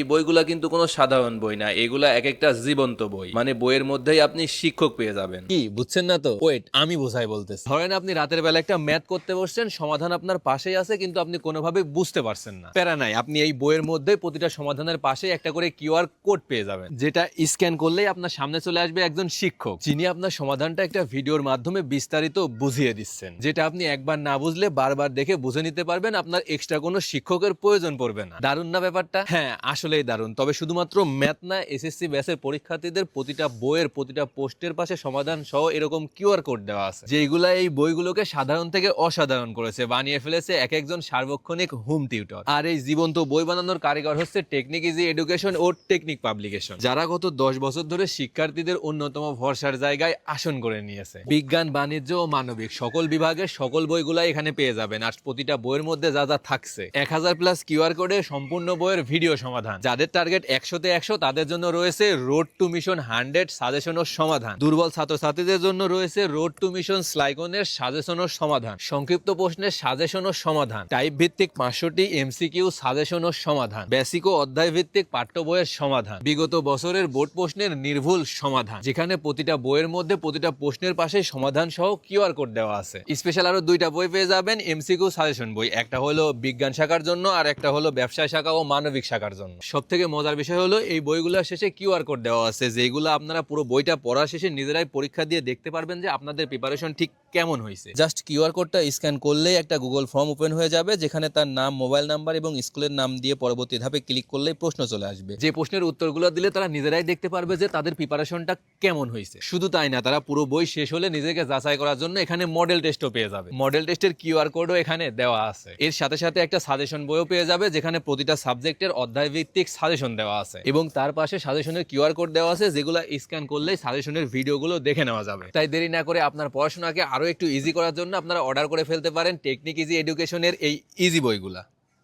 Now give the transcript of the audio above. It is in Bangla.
এই বইগুলা কিন্তু কোনো সাধারণ বই না এগুলা এক একটা জীবন্ত বই। মানে বইয়ের মধ্যেই আপনি শিক্ষক পেয়ে যাবেন। কি বুঝছেন না তো? ওয়েট আমি বোঝাই বলতেছি। ধরেন আপনি রাতের বেলা একটা ম্যাথ করতে বসছেন সমাধান আপনার পাশেই আছে কিন্তু আপনি কোনোভাবে বুঝতে পারছেন না। প্যারা নাই আপনি এই বইয়ের মধ্যে প্রতিটা সমাধানের পাশে একটা করে কিউআর কোড পেয়ে যাবেন যেটা স্ক্যান করলেই আপনার সামনে চলে আসবে একজন শিক্ষক যিনি আপনার সমাধানটা একটা ভিডিওর মাধ্যমে বিস্তারিত বুঝিয়ে দিচ্ছেন যেটা আপনি একবার না বুঝলে বারবার দেখে বুঝে নিতে পারবেন আপনার এক্সট্রা কোনো শিক্ষকের প্রয়োজন পড়বে না। দারুণ না ব্যাপারটা? হ্যাঁ আসলেই দারুণ। তবে শুধুমাত্র ম্যাথ না এসএসসি ব্যাসের পরীক্ষার্থীদের প্রতিটা বইয়ের প্রতিটা পোস্টের পাশে সমাধান সহ এরকম কিউআর কোড দেওয়া আছে। যেগুলা এই বইগুলোকে সাধারণ থেকে অসাধারণ করেছে, বানিয়ে ফেলেছে এক একজন সার্বক্ষণিক হোম টিউটর। আর এই জীবন্ত বই বানানোর কারিগর হচ্ছে টেকনিক ইজি এডুকেশন ও টেকনিক পাবলিকেশন যারা গত দশ বছর ধরে শিক্ষার্থীদের অন্যতম ভরসার জায়গায় আসন করে নিয়েছে। বিজ্ঞান, বাণিজ্য ও মানবিক সকল বিভাগের সকল বইগুলাই এখানে পেয়ে যাবেন। আর প্রতিটা বইয়ের মধ্যে যা যা থাকছে, এক হাজার প্লাস কিউআর কোডে সম্পূর্ণ বইয়ের ভিডিও সমাধান। যাদের টার্গেট একশোতে একশো, তাদের জন্য রয়েছে road to mission hundred suggestion ও সমাধান। দুর্বল ছাত্রছাত্রীদের জন্য রয়েছে রোড টু মিশন স্লাইকনের সাজেশন ও সমাধান। সংক্ষিপ্ত প্রশ্নের সাজেশন ও সমাধান। টাইপ ভিত্তিক পাঁচশোটি এমসিকিউ সাজেশন ও সমাধান। বেসিক ও অধ্যায় ভিত্তিক পাঠ্য বইয়ের সমাধান। বিগত বছরের বোর্ড প্রশ্নের নির্ভুল সমাধান। যেখানে প্রতিটা বইয়ের মধ্যে প্রতিটা প্রশ্নের পাশে সমাধান সহ কিউআর কোড দেওয়া আছে। স্পেশাল আরও দুইটা বই পেয়ে যাবেন এমসিকিউ সাজেশন বই। একটা হলো বিজ্ঞান শাখার জন্য আর একটা হলো ব্যবসায় শাখা ও মানবিক শাখার জন্য। সব থেকে মজার বিষয় হলো এই বইগুলোর শেষে কিউআর কোড দেওয়া আছে যেগুলো আপনারা পুরো বইটা পড়ার শেষে নিজেরাই পরীক্ষা দিয়ে দেখতে পারবেন যে আপনাদের প্রিপারেশন ঠিক কেমন হয়েছে। জাস্ট কিউআর কোডটা স্ক্যান করলেই একটা গুগল ফর্ম ওপেন হয়ে যাবে যেখানে তার নাম মোবাইল নাম্বার এবং স্কুলের নাম দিয়ে পরবর্তী ধাপে ক্লিক করলেই প্রশ্ন চলে আসবে। যে প্রশ্নের উত্তরগুলো দিলে তারা নিজেরাই দেখতে পারবে যে তাদের প্রিপারেশনটা কেমন হয়েছে। শুধু তাই না তারা পুরো বই শেষ হলে নিজেকে যাচাই করার জন্য এখানে মডেল টেস্টও পেয়ে যাবে। মডেল টেস্টের কিউআর কোডও এখানে দেওয়া আছে। এর সাথে সাথে একটা সাজেশন বইও পেয়ে যাবে যেখানে প্রতিটা সাবজেক্টের অধ্যায় ভিত্তিক সাজেশন দেওয়া আছে। এবং তার পাশে সাজেশনের কিউআর কোড দেওয়া আছে, যেগুলো স্ক্যান করলে সাজেশনের ভিডিওগুলো দেখে নেওয়া যাবে। তাই দেরি না করে আপনার পড়াশোনাকে আরও একটু ইজি করার জন্য আপনারা অর্ডার করে ফেলতে পারেন টেকনিক ইজি এডুকেশনের এই ইজি বইগুলা।